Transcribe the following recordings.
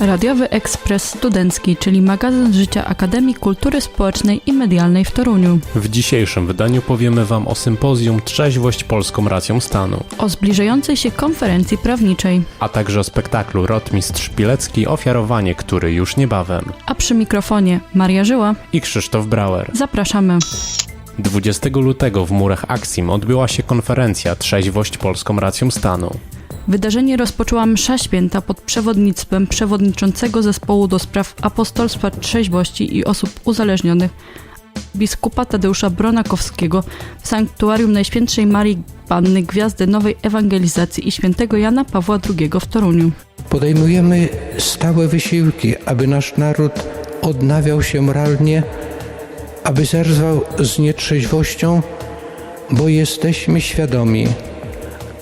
Radiowy Ekspres Studencki, czyli magazyn życia Akademii Kultury Społecznej i Medialnej w Toruniu. W dzisiejszym wydaniu powiemy Wam o sympozjum Trzeźwość polską racją stanu, O zbliżającej się konferencji prawniczej. a także o spektaklu Rotmistrz Pilecki Ofiarowanie, który już niebawem A przy mikrofonie Maria Żyła. i Krzysztof Brauer. Zapraszamy. 20 lutego w murach Aksim odbyła się konferencja Trzeźwość polską racją stanu. Wydarzenie rozpoczęła msza święta pod przewodnictwem przewodniczącego zespołu do spraw apostolstwa trzeźwości i osób uzależnionych biskupa Tadeusza Bronakowskiego w sanktuarium Najświętszej Marii Panny Gwiazdy Nowej Ewangelizacji i świętego Jana Pawła II w Toruniu. Podejmujemy stałe wysiłki, aby nasz naród odnawiał się moralnie, aby zerwał z nietrzeźwością, bo jesteśmy świadomi,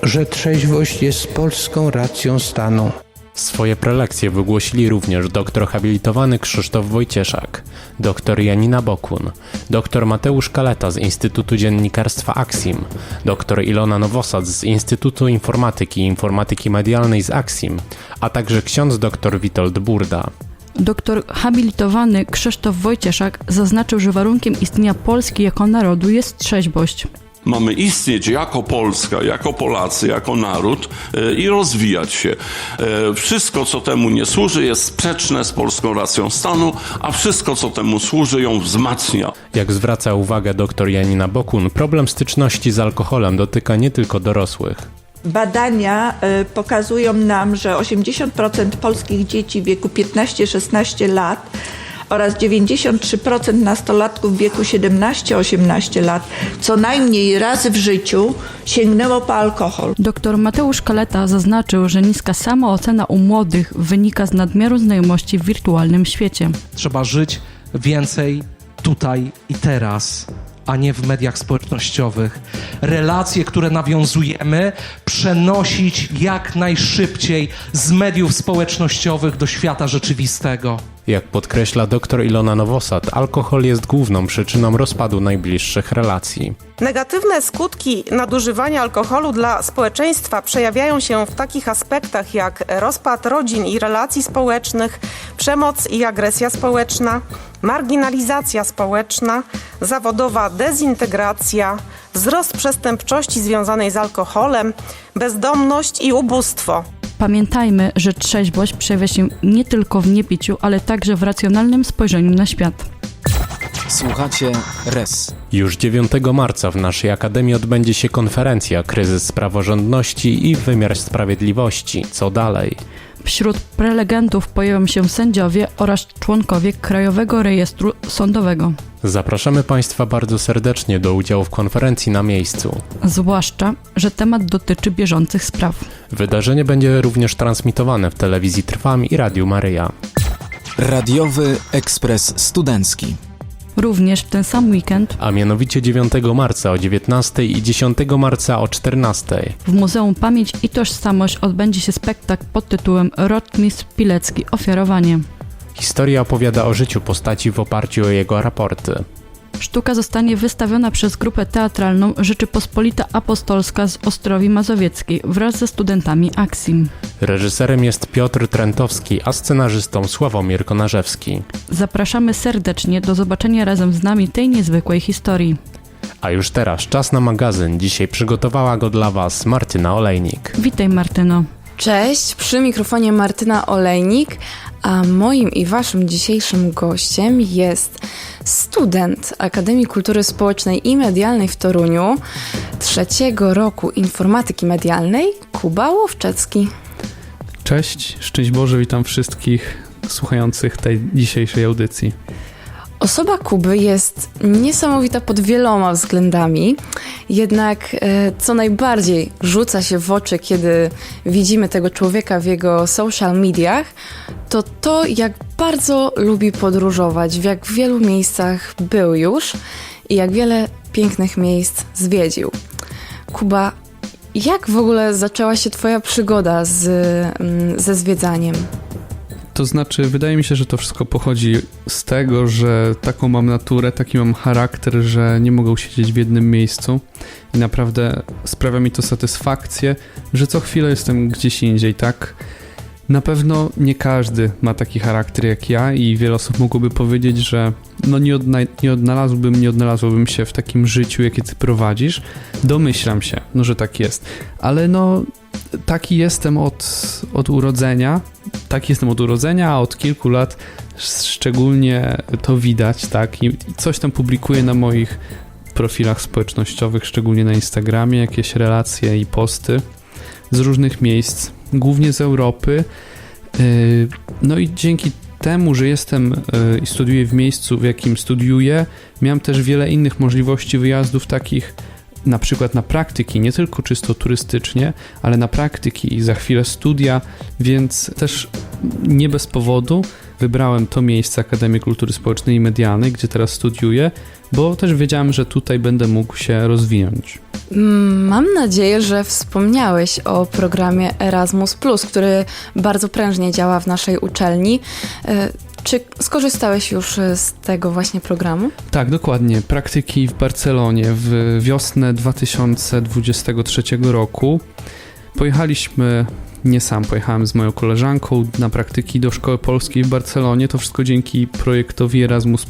że trzeźwość jest polską racją stanu. Swoje prelekcje wygłosili również doktor habilitowany Krzysztof Wojcieszak, doktor Janina Bokun, doktor Mateusz Kaleta z Instytutu Dziennikarstwa Aksim, doktor Ilona Nowosad z Instytutu Informatyki i Informatyki Medialnej z Aksim, a także ksiądz doktor Witold Burda. Doktor habilitowany Krzysztof Wojcieszak zaznaczył, że warunkiem istnienia Polski jako narodu jest trzeźwość. Mamy istnieć jako Polska, jako Polacy, jako naród e, i rozwijać się. E, Wszystko, co temu nie służy, jest sprzeczne z polską racją stanu, a wszystko, co temu służy, ją wzmacnia. Jak zwraca uwagę dr Janina Bokun, problem styczności z alkoholem dotyka nie tylko dorosłych. Badania y, pokazują nam, że 80% polskich dzieci w wieku 15-16 lat oraz 93% nastolatków w wieku 17-18 lat co najmniej raz w życiu sięgnęło po alkohol. Dr Mateusz Kaleta zaznaczył, że niska samoocena u młodych wynika z nadmiaru znajomości w wirtualnym świecie. Trzeba żyć więcej tutaj i teraz, a nie w mediach społecznościowych. Relacje, które nawiązujemy, przenosić jak najszybciej z mediów społecznościowych do świata rzeczywistego. Jak podkreśla dr Ilona Nowosad, alkohol jest główną przyczyną rozpadu najbliższych relacji. Negatywne skutki nadużywania alkoholu dla społeczeństwa przejawiają się w takich aspektach jak rozpad rodzin i relacji społecznych, przemoc i agresja społeczna, marginalizacja społeczna, zawodowa dezintegracja, wzrost przestępczości związanej z alkoholem, bezdomność i ubóstwo. Pamiętajmy, że trzeźwość przejawia się nie tylko w niepiciu, ale także w racjonalnym spojrzeniu na świat. Słuchacie RES. Już 9 marca w naszej Akademii odbędzie się konferencja Kryzys praworządności i wymiar sprawiedliwości. Co dalej? Wśród prelegentów pojawią się sędziowie oraz członkowie Krajowego Rejestru Sądowego. Zapraszamy Państwa bardzo serdecznie do udziału w konferencji na miejscu. Zwłaszcza, że temat dotyczy bieżących spraw. Wydarzenie będzie również transmitowane w telewizji Trwam i Radiu Maryja. Radiowy Ekspres Studencki. Również w ten sam weekend A mianowicie 9 marca o 19 i 10 marca o 14. w Muzeum Pamięć i Tożsamość odbędzie się spektakl pod tytułem Rotmistrz Pilecki Ofiarowanie. Historia opowiada o życiu postaci w oparciu o jego raporty. Sztuka zostanie wystawiona przez grupę teatralną Rzeczypospolita Apostolska z Ostrowi Mazowieckiej wraz ze studentami Aksim. Reżyserem jest Piotr Trentowski, a scenarzystą Sławomir Konarzewski. Zapraszamy serdecznie do zobaczenia razem z nami tej niezwykłej historii. A już teraz czas na magazyn. Dzisiaj przygotowała go dla Was Martyna Olejnik. Witaj Martyno. Cześć, przy mikrofonie Martyna Olejnik, a moim i waszym dzisiejszym gościem jest student Akademii Kultury Społecznej i Medialnej w Toruniu trzeciego roku informatyki medialnej Kuba Łowczecki. Cześć, szczęść Boże, witam wszystkich słuchających tej dzisiejszej audycji. Osoba Kuby jest niesamowita pod wieloma względami, jednak e, co najbardziej rzuca się w oczy, kiedy widzimy tego człowieka w jego social mediach, to to, jak bardzo lubi podróżować, w jak wielu miejscach był już i jak wiele pięknych miejsc zwiedził. Kuba, jak w ogóle zaczęła się Twoja przygoda z, mm, ze zwiedzaniem? To znaczy, wydaje mi się, że to wszystko pochodzi z tego, że taką mam naturę, taki mam charakter, że nie mogę siedzieć w jednym miejscu i naprawdę sprawia mi to satysfakcję, że co chwilę jestem gdzieś indziej, tak? Na pewno nie każdy ma taki charakter jak ja i wiele osób mogłoby powiedzieć, że no nie, odna- nie odnalazłbym, nie odnalazłbym się w takim życiu, jakie ty prowadzisz. Domyślam się, no, że tak jest. Ale no, taki jestem od, od urodzenia. Tak jestem od urodzenia, a od kilku lat szczególnie to widać, tak? I coś tam publikuję na moich profilach społecznościowych, szczególnie na Instagramie, jakieś relacje i posty z różnych miejsc, głównie z Europy. Yy, No i dzięki temu, że jestem yy, i studiuję w miejscu, w jakim studiuję, miałem też wiele innych możliwości wyjazdów takich na przykład na praktyki, nie tylko czysto turystycznie, ale na praktyki i za chwilę studia, więc też nie bez powodu wybrałem to miejsce Akademii Kultury Społecznej i Medialnej, gdzie teraz studiuję, bo też wiedziałem, że tutaj będę mógł się rozwinąć. Mm, Mam nadzieję, że wspomniałeś o programie Erasmus, który bardzo prężnie działa w naszej uczelni. Czy skorzystałeś już e, z tego właśnie programu? Tak, dokładnie. Praktyki w Barcelonie w wiosnę 2023 roku. Pojechaliśmy, nie sam, pojechałem z moją koleżanką na praktyki do Szkoły Polskiej w Barcelonie. To wszystko dzięki projektowi Erasmus.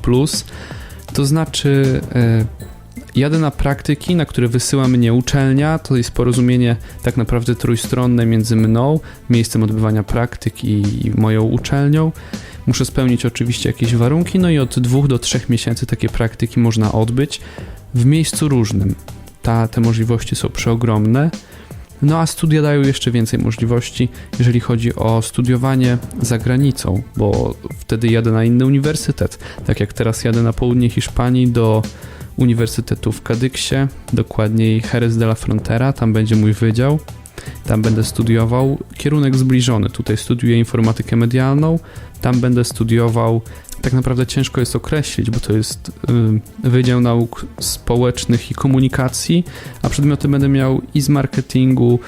To znaczy, e, jadę na praktyki, na które wysyła mnie uczelnia. To jest porozumienie tak naprawdę trójstronne między mną, miejscem odbywania praktyk i, moją uczelnią. Muszę spełnić oczywiście jakieś warunki, no i od dwóch do trzech miesięcy takie praktyki można odbyć w miejscu różnym. Ta, te możliwości są przeogromne. No a studia dają jeszcze więcej możliwości, jeżeli chodzi o studiowanie za granicą, bo wtedy jadę na inny uniwersytet. Tak jak teraz jadę na południe Hiszpanii do Uniwersytetu w Kadyksie, dokładniej Jerez de la Frontera, tam będzie mój wydział. Tam będę studiował kierunek zbliżony. Tutaj studiuję informatykę medialną, tam będę studiował. Tak naprawdę ciężko jest określić, bo to jest y, Wydział Nauk Społecznych i Komunikacji, a przedmioty będę miał i z marketingu,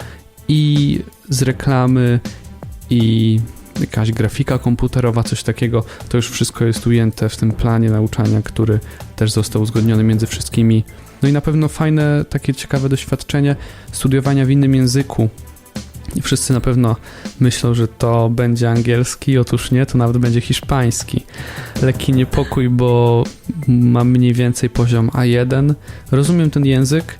i z reklamy, i jakaś grafika komputerowa, coś takiego. To już wszystko jest ujęte w tym planie nauczania, który też został uzgodniony między wszystkimi. No i na pewno fajne, takie ciekawe doświadczenie studiowania w innym języku. Wszyscy na pewno myślą, że to będzie angielski, otóż nie, to nawet będzie hiszpański. Lekki niepokój, bo mam mniej więcej poziom A1. Rozumiem ten język,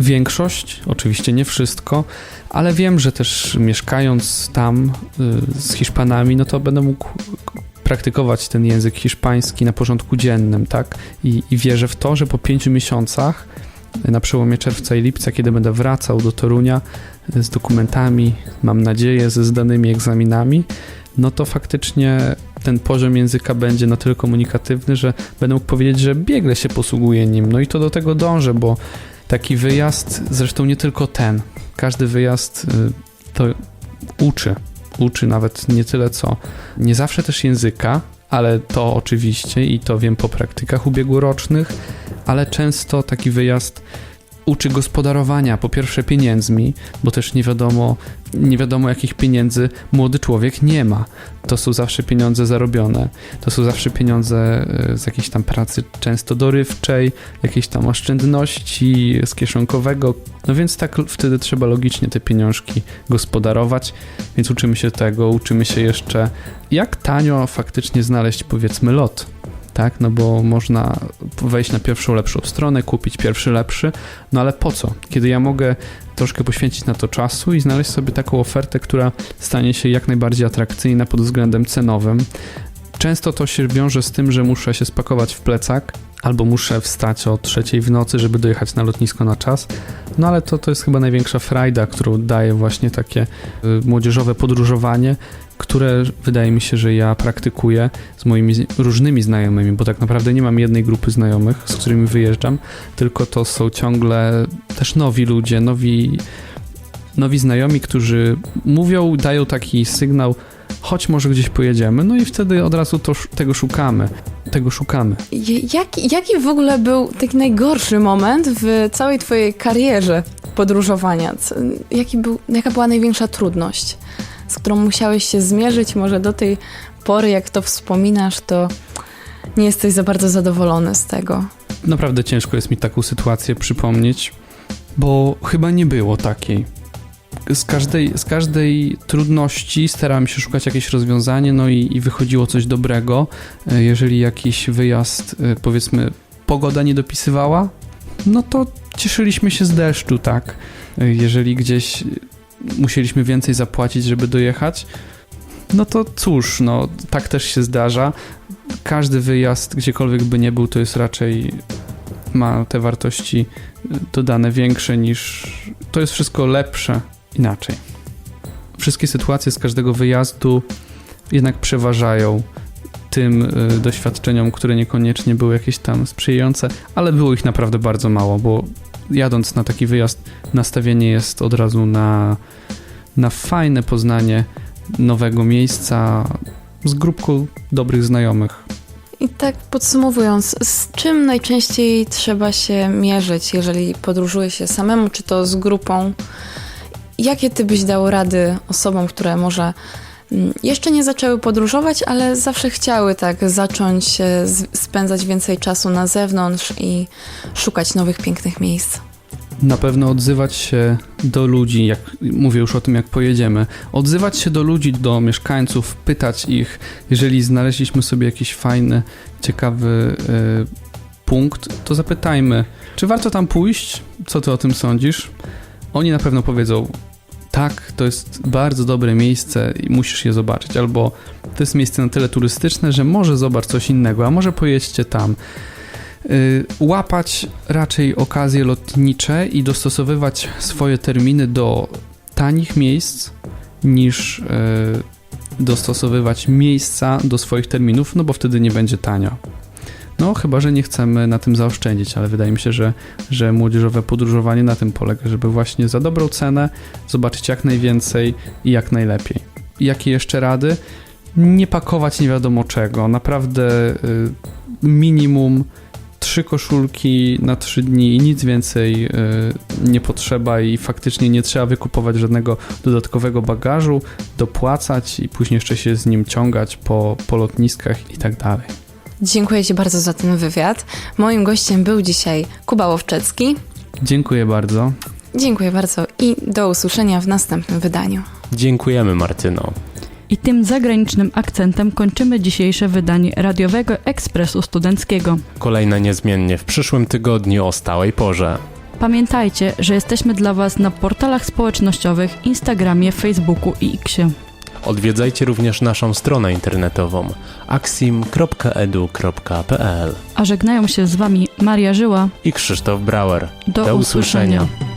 większość, oczywiście nie wszystko, ale wiem, że też mieszkając tam y, z Hiszpanami, no to będę mógł praktykować ten język hiszpański na porządku dziennym, tak? I, I wierzę w to, że po pięciu miesiącach, na przełomie czerwca i lipca, kiedy będę wracał do Torunia z dokumentami, mam nadzieję, ze zdanymi egzaminami, no to faktycznie ten poziom języka będzie na tyle komunikatywny, że będę mógł powiedzieć, że biegle się posługuję nim. No i to do tego dążę, bo taki wyjazd, zresztą nie tylko ten, każdy wyjazd y, to uczy. Uczy nawet nie tyle co. Nie zawsze też języka, ale to oczywiście i to wiem po praktykach ubiegłorocznych, ale często taki wyjazd uczy gospodarowania po pierwsze pieniędzmi, bo też nie wiadomo, nie wiadomo jakich pieniędzy młody człowiek nie ma. To są zawsze pieniądze zarobione, to są zawsze pieniądze e, z jakiejś tam pracy często dorywczej, jakiejś tam oszczędności z kieszonkowego. No więc tak wtedy trzeba logicznie te pieniążki gospodarować, więc uczymy się tego, uczymy się jeszcze jak tanio faktycznie znaleźć powiedzmy lot tak? No bo można wejść na pierwszą lepszą stronę, kupić pierwszy lepszy, no ale po co? Kiedy ja mogę troszkę poświęcić na to czasu i znaleźć sobie taką ofertę, która stanie się jak najbardziej atrakcyjna pod względem cenowym. Często to się wiąże z tym, że muszę się spakować w plecak, albo muszę wstać o trzeciej w nocy, żeby dojechać na lotnisko na czas. No ale to, to jest chyba największa frajda, którą daje właśnie takie y, młodzieżowe podróżowanie, które wydaje mi się, że ja praktykuję z moimi różnymi znajomymi, bo tak naprawdę nie mam jednej grupy znajomych, z którymi wyjeżdżam, tylko to są ciągle też nowi ludzie, nowi, nowi znajomi, którzy mówią, dają taki sygnał, chodź może gdzieś pojedziemy, no i wtedy od razu to, tego szukamy, tego szukamy. Jaki, jaki w ogóle był taki najgorszy moment w całej twojej karierze podróżowania? Co, jaki był, jaka była największa trudność, z którą musiałeś się zmierzyć? Może do tej pory, jak to wspominasz, to nie jesteś za bardzo zadowolony z tego. Naprawdę ciężko jest mi taką sytuację przypomnieć, bo chyba nie było takiej, z każdej, z każdej trudności starałem się szukać jakieś rozwiązanie, no i, i wychodziło coś dobrego. E, Jeżeli jakiś wyjazd, e, powiedzmy, pogoda nie dopisywała, no to cieszyliśmy się z deszczu, tak. E, Jeżeli gdzieś musieliśmy więcej zapłacić, żeby dojechać, no to cóż, no tak też się zdarza. Każdy wyjazd, gdziekolwiek by nie był, to jest raczej ma te wartości dodane większe niż. To jest wszystko lepsze inaczej. Wszystkie sytuacje z każdego wyjazdu jednak przeważają tym y, doświadczeniom, które niekoniecznie były jakieś tam sprzyjające, ale było ich naprawdę bardzo mało, bo jadąc na taki wyjazd, nastawienie jest od razu na, na fajne poznanie nowego miejsca z grupką dobrych znajomych. I tak podsumowując, z czym najczęściej trzeba się mierzyć, jeżeli podróżuje się samemu, czy to z grupą? Jakie ty byś dał rady osobom, które może mm, jeszcze nie zaczęły podróżować, ale zawsze chciały tak zacząć e, spędzać więcej czasu na zewnątrz i szukać nowych pięknych miejsc? Na pewno odzywać się do ludzi, jak mówię już o tym, jak pojedziemy. Odzywać się do ludzi, do mieszkańców, pytać ich, jeżeli znaleźliśmy sobie jakiś fajny, ciekawy e, punkt, to zapytajmy, czy warto tam pójść? Co ty o tym sądzisz? Oni na pewno powiedzą, tak, to jest bardzo dobre miejsce i musisz je zobaczyć, albo to jest miejsce na tyle turystyczne, że może zobacz coś innego, a może pojedźcie tam. Y, łapać raczej okazje lotnicze i dostosowywać swoje terminy do tanich miejsc niż y, dostosowywać miejsca do swoich terminów, no bo wtedy nie będzie tanio. No, chyba, że nie chcemy na tym zaoszczędzić, ale wydaje mi się, że, że młodzieżowe podróżowanie na tym polega, żeby właśnie za dobrą cenę zobaczyć jak najwięcej i jak najlepiej. Jakie jeszcze rady? Nie pakować nie wiadomo czego. Naprawdę y, minimum trzy koszulki na trzy dni i nic więcej y, nie potrzeba i faktycznie nie trzeba wykupować żadnego dodatkowego bagażu, dopłacać i później jeszcze się z nim ciągać po, po lotniskach i tak dalej. Dziękuję Ci bardzo za ten wywiad. Moim gościem był dzisiaj Kuba Łowczecki. Dziękuję bardzo. Dziękuję bardzo i do usłyszenia w następnym wydaniu. Dziękujemy, Martyno. I tym zagranicznym akcentem kończymy dzisiejsze wydanie radiowego ekspresu studenckiego. Kolejne niezmiennie w przyszłym tygodniu o stałej porze. Pamiętajcie, że jesteśmy dla Was na portalach społecznościowych, Instagramie, Facebooku i Xie. Odwiedzajcie również naszą stronę internetową axim.edu.pl A żegnają się z Wami Maria Żyła. i Krzysztof Brauer. Do, Do usłyszenia. usłyszenia.